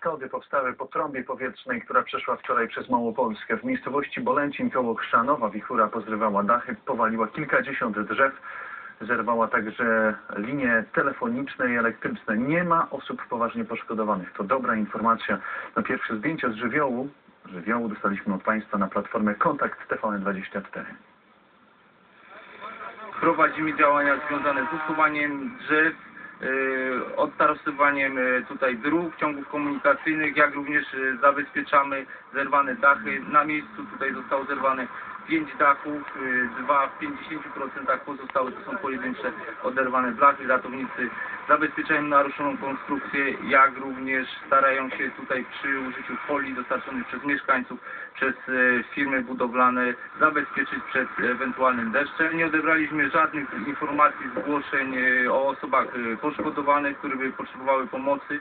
szkody powstały po trąbie powietrznej, która przeszła wczoraj przez Małopolskę. W miejscowości Bolęcin koło Chrzanowa wichura pozrywała dachy, powaliła kilkadziesiąt drzew, zerwała także linie telefoniczne i elektryczne. Nie ma osób poważnie poszkodowanych. To dobra informacja. Na pierwsze zdjęcia z żywiołu, żywiołu dostaliśmy od Państwa na platformę Kontakt TVN24. prowadzimy działania związane z usuwaniem drzew, odtarosywaniem yy, tutaj dróg, ciągów komunikacyjnych, jak również yy, zabezpieczamy zerwane dachy. Na miejscu tutaj zostało zerwane pięć dachów, yy, dwa w 50% pozostałe to są pojedyncze oderwane blachy. Ratownicy zabezpieczają naruszoną konstrukcję, jak również starają się tutaj przy użyciu folii dostarczonych przez mieszkańców, przez e, firmy budowlane zabezpieczyć przed ewentualnym deszczem. Nie odebraliśmy żadnych informacji, zgłoszeń e, o osobach e, poszkodowanych, które by potrzebowały pomocy.